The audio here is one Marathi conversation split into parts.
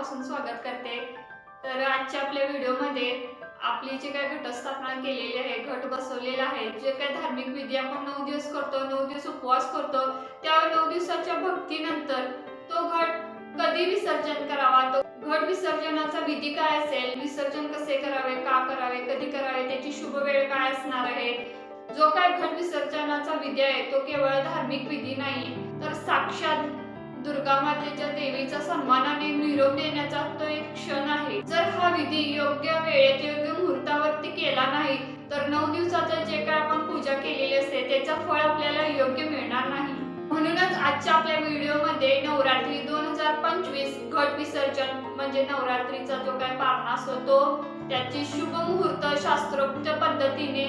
मनापासून स्वागत करते. तर आजच्या आपल्या व्हिडिओमध्ये आपली जे काय घटस्थापना केलेली आहे घट बसवलेला आहे जे काय धार्मिक विधी आपण नऊ दिवस करतो नऊ दिवस उपवास करतो त्या नऊ दिवसाच्या भक्तीनंतर तो घट कधी विसर्जन करावा? तो घट विसर्जनाचा विधी काय असेल? विसर्जन कसे करावे? का करावे? कधी करावे? त्याची शुभ वेळ काय असणार आहे? जो काय घट विसर्जनाचा विधी आहे तो केवळ धार्मिक विधी नाही तर साक्षात दुर्गा मातेच्या देवीचा सन्मानाने निरोप देण्याचा तो एक क्षण आहे. जर हा विधी योग्य वेळेत योग्य मुहूर्तावरती केला नाही तर नऊ दिवसाचं जे काय आपण पूजा केलेली असते त्याचा फळ आपल्याला योग्य मिळणार नाही. म्हणूनच आजच्या आपल्या व्हिडिओमध्ये नवरात्री दोन हजार पंचवीस घट विसर्जन म्हणजे नवरात्रीचा जो काय पारणा असतो तो त्याची शुभ मुहूर्त शास्त्रोक्त पद्धतीने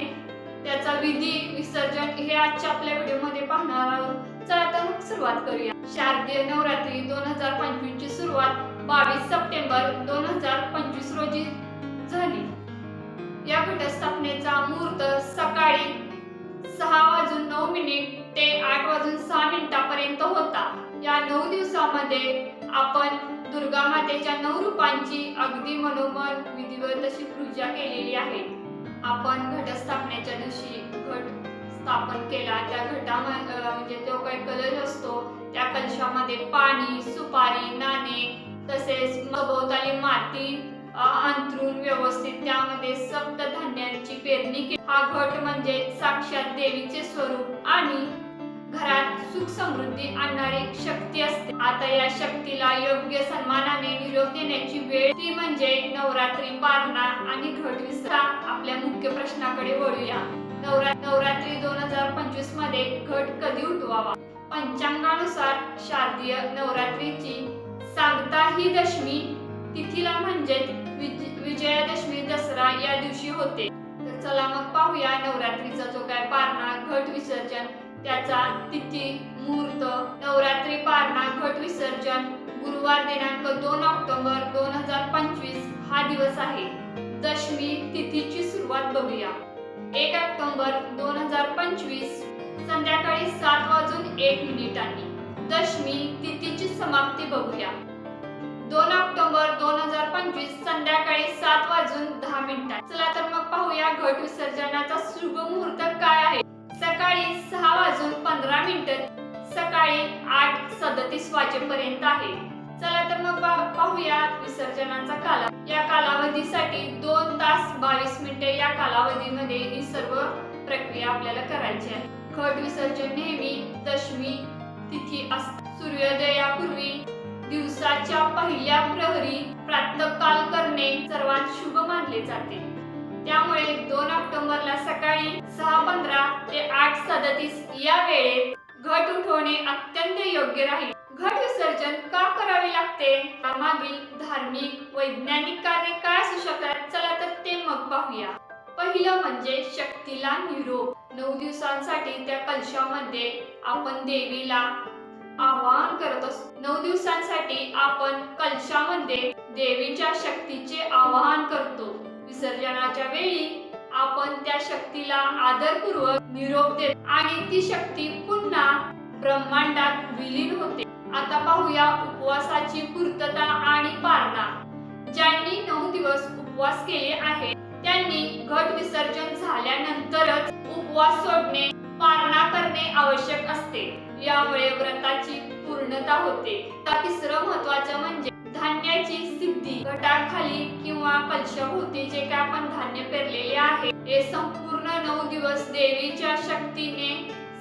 त्याचा विधी विसर्जन हे आजच्या आपल्या व्हिडिओमध्ये पाहणार आहोत. चला तर मग सुरुवात करूया. शारदीय नवरात्री दोन हजार पंचवीस ची सुरुवात बावीस सप्टेंबर दोन हजार पंचवीस रोजी झाली. या घटस्थापनेचा मुहूर्त सकाळी सहा वाजून नऊ मिनिट ते आठ वाजून सहा मिनिटापर्यंत होता. या नऊ दिवसामध्ये आपण दुर्गा मातेच्या नऊ रूपांची अगदी मनोमन विधिवत अशी पूजा केलेली आहे. आपण घटस्थापनेच्या दिवशी घट स्थापन केला. त्या घटा म्हणजे जो काही कलश असतो त्या कलशामध्ये पाणी सुपारी नाणे तसेच सभोवताली माती अंतरून अंथरून व्यवस्थित त्यामध्ये सप्त धान्यांची पेरणी केली. हा घट म्हणजे साक्षात देवीचे स्वरूप आणि घरात सुख समृद्धी आणणारी शक्ती असते. आता या शक्तीला योग्य सन्मानाने निरोप देण्याची वेळ ती म्हणजे नवरात्री पारणा आणि आपल्या मुख्य प्रश्नाकडे वळूया. नवरा नवरात्री दोन हजार पंचवीसमध्ये घट कधी उठवावा? पंचांगानुसार शारदीय नवरात्रीची सांगता ही दशमी तिथीला म्हणजेच विजयादशमी दसरा या दिवशी होते. तर चला मग पाहूया नवरात्रीचा जो काय पारणा घट विसर्जन त्याचा तिथी मुहूर्त नवरात्री पारणा घट विसर्जन गुरुवार दिनांक दोन ऑक्टोबर दोन हजार पंचवीस हा दिवस आहे. दशमी तिथीची सुरुवात बघूया. एक ऑक्टोबर दोन हजार पंचवीस संध्याकाळी सात वाजून एक मिनिटांनी दशमी तिथीची समाप्ती बघूया. दोन ऑक्टोबर दोन हजार पंचवीस संध्याकाळी सात वाजून दहा मिनिटात चला तर मग पाहूया घट विसर्जनाचा शुभ मुहूर्त काय आहे. सकाळी सहा वाजून पंधरा मिनिट सकाळी आठ सदतीस वाजेपर्यंत आहे. चला तर मग पाहूया विसर्जनाचा काला या काला कालावधीसाठी दोन तास बावीस मिनिटे या कालावधीमध्ये ही सर्व प्रक्रिया आपल्याला करायची आहे. घट विसर्जन नेहमी दशमी तिथी असते सूर्योदयापूर्वी दिवसाच्या पहिल्या प्रहरी प्रातःकाल करणे सर्वात शुभ मानले जाते. त्यामुळे दोन ऑक्टोबरला सकाळी सहा पंधरा ते आठ सदतीस या वेळेत घट उठवणे अत्यंत योग्य राहील. घट विसर्जन का करावे लागते? त्यामागील धार्मिक वैज्ञानिक कार्य का असू शकतात. चला तर ते मग पाहूया. पहिलं म्हणजे शक्तीला निरोप. नऊ दिवसांसाठी त्या कलशामध्ये आपण देवीला आवाहन करत असतो. नऊ दिवसांसाठी आपण कलशामध्ये देवीच्या शक्तीचे आवाहन करतो. विसर्जनाच्या वेळी आपण त्या शक्तीला आदरपूर्वक निरोप देत. आणि ती शक्ती पुन्हा ब्रह्मांडात विलीन होते. आता पाहूया उपवासाची पूर्तता आणि पारणा. उपवास केले आहे त्यांनी घट विसर्जन झाल्यानंतरच उपवास सोडणे पारणा करणे आवश्यक असते. यामुळे व्रताची पूर्णता होते. तिसरं महत्वाचं म्हणजे धान्याची सिद्धी. घटाखाली किंवा कलशाभोवती जे काय आपण धान्य पेरलेले आहे हे संपूर्ण नऊ दिवस देवीच्या शक्तीने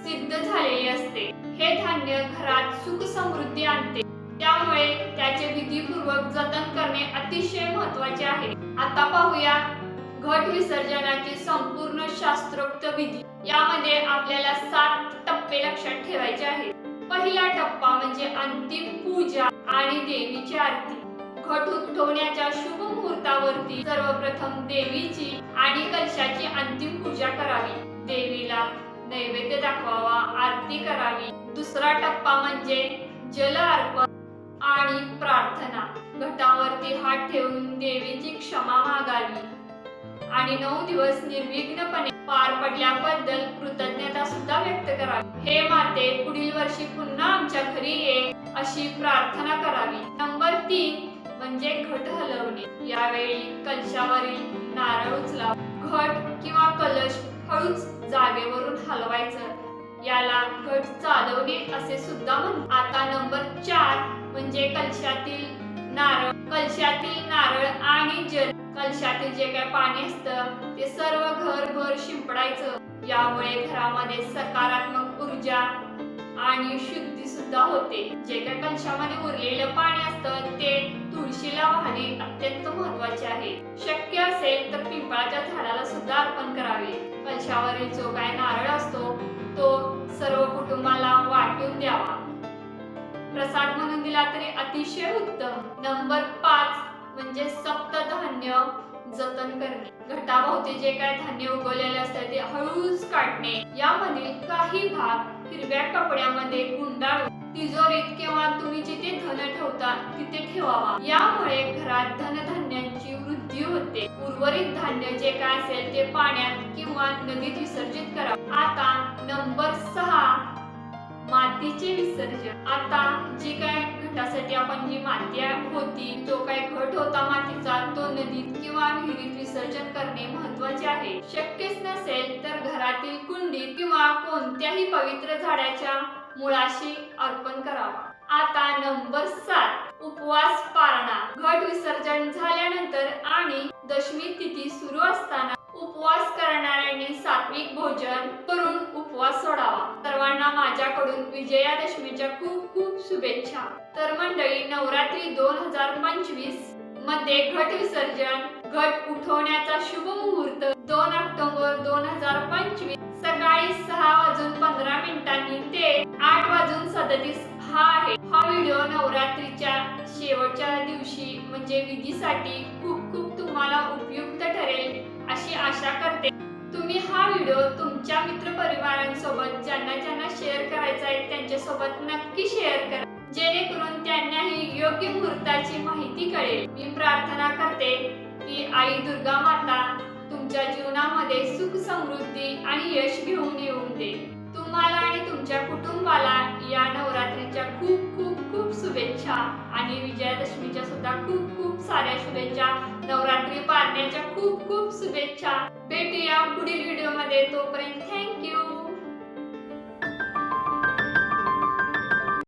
सिद्ध झालेले असते. हे धान्य घरात सुख समृद्धी आणते. त्यामुळे त्याचे विधीपूर्वक जतन महत्त्वाचे आहे. आता पाहूया घट विसर्जनाची संपूर्ण शास्त्रोक्त विधी. यामध्ये आपल्याला सात टप्पे लक्षात ठेवायचे आहेत. पहिला टप्पा म्हणजे अंतिम पूजा आणि देवीची आरती. घट उठवण्याच्या शुभ मुहूर्तावरती सर्वप्रथम देवीची आणि कलशाची अंतिम पूजा करावी. देवीला नैवेद्य दाखवावा आरती करावी. दुसरा टप्पा म्हणजे जल अर्पण आणि प्रार्थना. घटावरती हात ठेवून देवीची क्षमा मागावी. आणि नऊ दिवस निर्विघ्नपणे पार पडल्याबद्दल कृतज्ञता सुद्धा व्यक्त करावी. हे माते पुढील वर्षी पुन्हा आमच्या घरी ये अशी प्रार्थना करावी. नंबर तीन म्हणजे घट हलवणे. यावेळी कलशावरील नारळ उचला. घट किंवा कलश हळूच जागेवरून हलवायचं. याला घट चालवणे असे सुद्धा म्हणतात. आता नंबर चार म्हणजे कलशातील नारळ कलशातील नारळ आणि जल. कलशातील जे काय पाणी असतं ते सर्व घरभर शिंपडायचं. यामुळे घरामध्ये सकारात्मक ऊर्जा आणि शुद्धी सुद्धा होते. जे काय कलशामध्ये उरलेलं पाणी असतं ते तुळशीला वाहणे अत्यंत महत्त्वाचे आहे. शक्य असेल तर पिंपळाच्या झाडाला सुद्धा अर्पण करावे. कलशावरील जो काय नारळ असतो तो सर्व कुटुंबाला वाटून द्यावा. प्रसाद म्हणून दिला तरी अतिशय उत्तम. नंबर पाच म्हणजे सप्तधान्य जतन करणे. घटाभोवती जे काय धान्य उगवलेले असतात ते हळूच काढणे. यामधील काही भाग हिरव्या कपड्यामध्ये गुंडाळून तिजोरीत किंवा तुम्ही जिथे धन ठेवता तिथे ठेवावा. यामुळे घरात धनधान्यांची वृद्धी होते. उर्वरित धान्य जे काय असेल ते पाण्यात किंवा नदीत विसर्जित करा आता नंबर सहा मातीचे विसर्जन. आता जी काय घटासाठी आपण जी माती होती जो काय घट होता मातीचा तो नदीत किंवा विहिरीत विसर्जन करणे महत्त्वाचे आहे. शक्यच नसेल तर घरातील कुंडीत किंवा कोणत्याही पवित्र झाडाच्या मुळाशी अर्पण करावा. आता नंबर सात उपवास पाळणा. घट विसर्जन झाल्यानंतर आणि दशमी तिथी सुरू असताना माझ्याकडून विजयादशमीच्या खूप खूप शुभेच्छा. तर मंडळी नवरात्री दोन हजार पंचवीसमध्ये घट विसर्जन घट उठवण्याचा शुभ मुहूर्त दोन ऑक्टोबर दोन हजार पंचवीस. सकाळी सहा वाजून पंधरा मिनिटांनी ते आठ वाजून सदतीस हा आहे. हा व्हिडिओ नवरात्रीच्या शेवटच्या दिवशी म्हणजे विधीसाठी खूप खूप तुम्हाला उपयुक्त ठरेल अशी आशा करते. तुम्ही हा व्हिडिओ तुमच्या मित्रपरिवारांसोबत ज्यांना ज्यांना शेअर करायचा आहे त्यांच्यासोबत नक्की शेअर करा. जेणेकरून त्यांनाही योग्य मुहूर्ताची माहिती कळेल. मी प्रार्थना करते की आई दुर्गा माता तुमच्या जीवनामध्ये सुख समृद्धी आणि यश घेऊन येऊन दे. तुम्हाला आणि तुमच्या कुटुंबाला या नवरात्रीच्या खूप खूप खूप शुभेच्छा. आणि विजयादशमीच्या सुद्धा खूप खूप साऱ्या शुभेच्छा. नवरात्री पाळण्याच्या खूप खूप शुभेच्छा. भेटूया पुढील व्हिडिओमध्ये तोपर्यंत थँक्यू